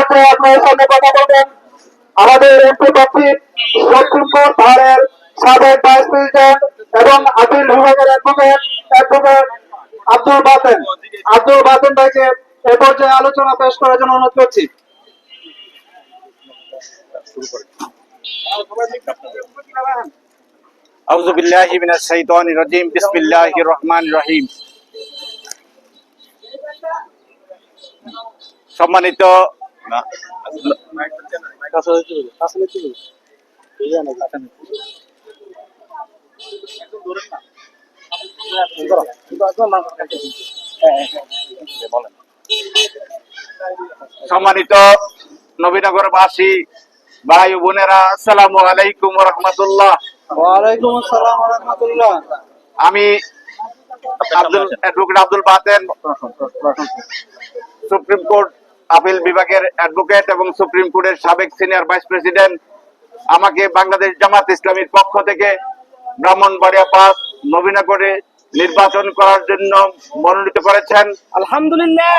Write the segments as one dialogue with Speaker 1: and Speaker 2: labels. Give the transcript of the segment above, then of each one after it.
Speaker 1: আপনার সামনে কথা বলবেন। আমাদের এমপি প্রার্থী লক্ষ্মীপুর সাবেক ভাইস প্রেসিডেন্ট এবং আপিল বিভাগের অ্যাডভোকেট আব্দুল আব্দুল ভাইকে এ পর্যায়ে আলোচনা পেশ করার জন্য অনুরোধ করছি।
Speaker 2: আউযু বিল্লাহি মিনাশ শাইতানির রাজিম, বিসমিল্লাহির রহমানির রহিম। সম্মানিত সম্মানিত নবীনগরবাসী ভাই ও বোনেরা আসসালামু আলাইকুম
Speaker 1: ওয়ালাইকুম আসসালাম রহমতুল্লাহ।
Speaker 2: আমি Abdul advocate Abdul Baten supreme court appeal বিভাগের অ্যাডভোকেট এবং সুপ্রিম কোর্টের সাবেক সিনিয়র ভাইস প্রেসিডেন্ট আমাকে বাংলাদেশ জামাত ইসলামীর পক্ষ থেকে ব্রাহ্মণবাড়িয়া পাস নবীনগরে নির্বাচন করার জন্য মনোনীত করেছেন।
Speaker 1: আলহামদুলিল্লাহ।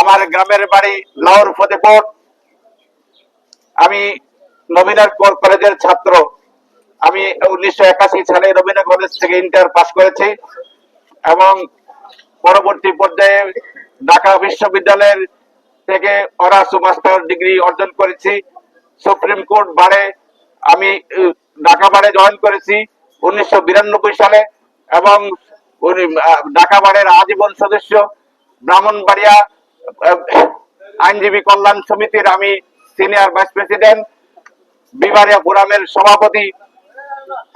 Speaker 2: আমার গ্রামের বাড়ি লাহোর ফতেপুর। আমি নবীনার কো- কলেজের ছাত্র। আমি উনিশশো একাশি সালে রবীন্দ্র কলেজ থেকে ইন্টার পাস করেছি এবং পরবর্তী পর্যায়ে ঢাকা বিশ্ববিদ্যালয়ের থেকে অনার্স মাস্টার ডিগ্রি অর্জন করেছি। সুপ্রিম কোর্ট বারে আমি ঢাকা বারে জয়েন করেছি উনিশশো বিরানব্বই সালে এবং ঢাকা বারের আজীবন সদস্য। ব্রাহ্মণবাড়িয়া আইনজীবী কল্যাণ সমিতির আমি সিনিয়র ভাইস প্রেসিডেন্ট। বিবারিয়া ফোরামের সভাপতি।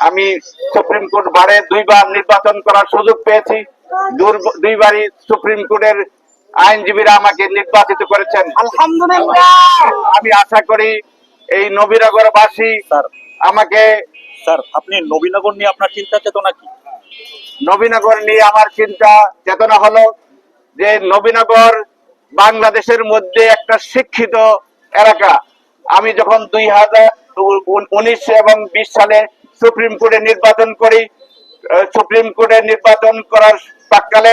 Speaker 2: আমি সুপ্রিম কোর্ট বারে দুইবার নির্বাচন করার সুযোগ পেয়েছি। দুইবারই সুপ্রিম কোর্টের আইনজীবীরা আমাকে নির্বাচিত করেছেন।
Speaker 1: আলহামদুলিল্লাহ।
Speaker 2: আমি আশা করি এই নবীনগরবাসী
Speaker 3: স্যার।
Speaker 2: আমাকে
Speaker 3: স্যার আপনি নবীনগর নিয়ে আপনার চিন্তা চেতনা কি?
Speaker 2: নবীনগর নিয়ে আমার চিন্তা চেতনা হলো যে নবীনগর বাংলাদেশের মধ্যে একটা শিক্ষিত এলাকা। আমি যখন দুই হাজার উনিশ এবং বিশ সালে সুপ্রিম কোর্টে নির্বাচন করি সুপ্রিম কোর্টে নির্বাচন করার প্রাককালে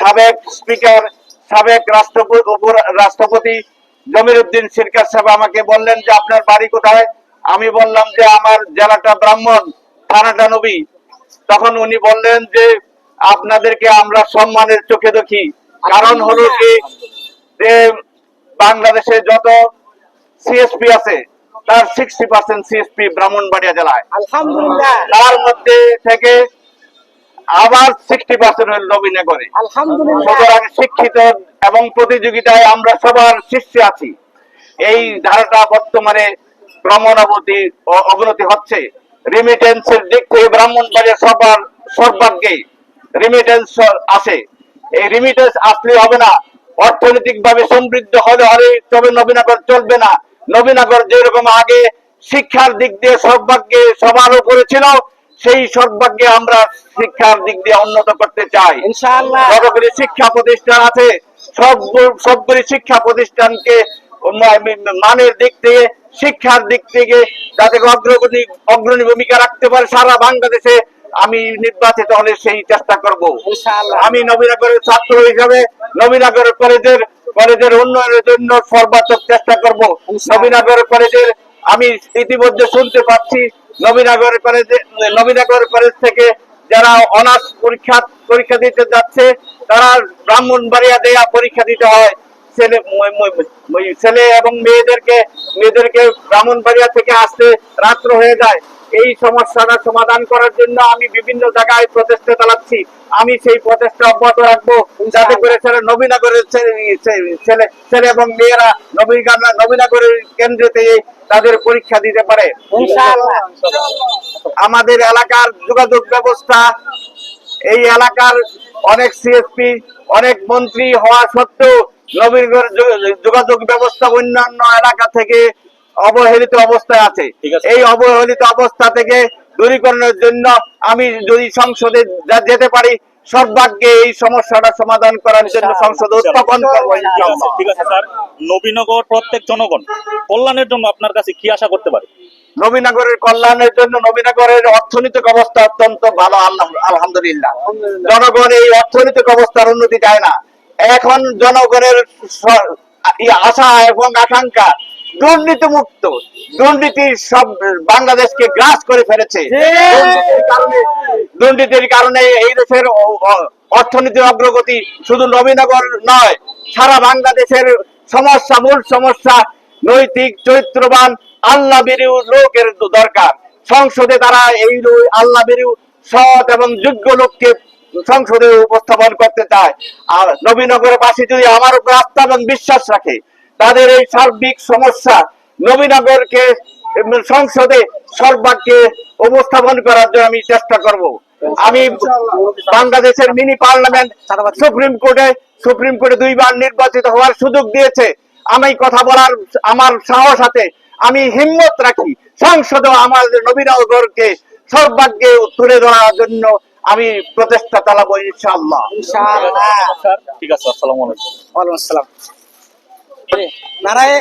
Speaker 2: সাবেক স্পিকার সাবেক রাষ্ট্রপতি রাষ্ট্রপতি জমির উদ্দিন সিরকার সাহেব আমাকে বললেন যে আপনার বাড়ি কোথায়? আমি বললাম যে আমার জেলাটা ব্রাহ্মণ থানাটা নবী। তখন উনি বললেন যে আপনাদেরকে আমরা সম্মানের চোখে দেখি। কারণ হলো কি যে বাংলাদেশে যত সিএসপি আছে তার সিক্সটি পার্সেন্ট সিএসপি ব্রাহ্মণবাড়িয়া জেলায়।
Speaker 1: আলহামদুলিল্লাহ।
Speaker 2: তার মধ্যে থেকে আবার সিক্সটি পার্সেন্ট নবীনগরে
Speaker 1: আলহামদুলিল্লাহ।
Speaker 2: সুতরাং শিক্ষিত এবং প্রতিযোগিতায় আমরা সবার শীর্ষে আছি। এই ধারাটা বর্তমানে ক্রমণাবতী অবনতি হচ্ছে। রিমিটেন্সের দিক থেকে ব্রাহ্মণবাড়িয়া সবার সর্বাগ্যে রিমিটেন্স আসে। এই রিমিটেন্স আসলে হবে না। অর্থনৈতিক ভাবে সমৃদ্ধ হলে হলে তবে নবীনগর চলবে না। নবীনগর যেরকম আগে শিক্ষার দিক দিয়ে সর্বাগ্যে সবার উপরে ছিল সেই সর্বাগ্যে আমরা শিক্ষার দিক দিয়ে উন্নত করতে চাই। যতগুলি শিক্ষা প্রতিষ্ঠান আছে। সব সবগুলি শিক্ষা প্রতিষ্ঠানকে মানের দিক থেকে শিক্ষার দিক থেকে যাতে অগ্রগতি অগ্রণী ভূমিকা রাখতে পারে সারা বাংলাদেশে আমি নির্বাচিত হলে সেই চেষ্টা করব। আমি নবীনগরের ছাত্র হিসাবে নবীনগর কলেজের কলেজের উন্নয়নের জন্য সর্বাত্মক চেষ্টা করব। নবীনগর কলেজের আমি ইতিমধ্যে শুনতে পাচ্ছি নবীনগর কলেজে থেকে যারা অনার্স পরীক্ষা পরীক্ষা দিতে যাচ্ছে, তারা ব্রাহ্মণবাড়িয়া দেয়া পরীক্ষা দিতে হয়। ছেলে ছেলে এবং মেয়েদেরকে মেয়েদেরকে ব্রাহ্মণবাড়িয়া থেকে আসতে রাত্র হয়ে যায়। এই সমস্যাটা সমাধান করার জন্য আমি বিভিন্ন জায়গায় প্রচেষ্টা চালাচ্ছি। আমি সেই প্রচেষ্টা অব্যাহত রাখব যাতে করে ছেলে নবীনগরের ছেলে ছেলে এবং মেয়েরা নবীনগর নবীনগরের কেন্দ্রতে তাদের পরীক্ষা দিতে পারে। আমাদের এলাকার যোগাযোগ ব্যবস্থা এই এলাকার অনেক সিএসপি অনেক মন্ত্রী হওয়া সত্ত্বেও নবীনগর যোগাযোগ ব্যবস্থা অন্যান্য এলাকা থেকে অবহেলিত অবস্থায় আছে। এই অবহেলিত অবস্থা থেকে দূরীকরণের জন্য আমি যদি সংসদে যেতে পারি সর্বাগ্যে এই সমস্যাটা সমাধান করার জন্য সংসদে উত্থাপন করব
Speaker 3: ঠিক আছে স্যার। নবীনগর প্রত্যেক জনগণ কল্যাণের জন্য আপনার কাছে কি আশা করতে পারে?
Speaker 2: নবীনগরের কল্যাণের জন্য নবীনগরের অর্থনৈতিক অবস্থা অত্যন্ত ভালো আল্লাহ আলহামদুলিল্লাহ। জনগণ এই অর্থনৈতিক অবস্থার উন্নতি চায় না। এখন জনগণের আশা এবং আকাঙ্ক্ষা দুর্নীতি মুক্ত দুর্নীতি সব বাংলাদেশকে গ্রাস করে ফেলেছে। দুর্নীতির কারণে এই দেশের অর্থনীতির অগ্রগতি শুধু নবীনগর নয় সারা বাংলাদেশের সমস্যা মূল সমস্যা নৈতিক চরিত্রবান আল্লাহ বেরিউ লোকের দরকার। সংসদে তারা এই আল্লাহ বেরিউ সৎ এবং যোগ্য লোককে সংসদে উপস্থাপন করতে চায়। আর নবীনগরের পাশে যদি আমার উপর আস্থা এবং বিশ্বাস রাখে তাদের এই সার্বিক সমস্যা নবীনগরকে সংসদে সর্বাগ্যে উপস্থাপন করার জন্য আমি চেষ্টা করব। আমি বাংলাদেশের মিনি পার্লামেন্ট সুপ্রিম কোর্টে সুপ্রিম কোর্টে দুইবার নির্বাচিত হওয়ার সুযোগ দিয়েছে। আমি কথা বলার আমার সাহস আছে। আমি হিম্মত রাখি সংসদে আমাদের নবীনগরকে সর্বাগ্যে তুলে ধরার জন্য আমি প্রচেষ্টা চালাবো ইনশাআল্লাহ।
Speaker 3: স্যার ঠিক আছে আসসালামু আলাইকুম।
Speaker 4: ওয়ালাইকুম আসসালাম। নারায়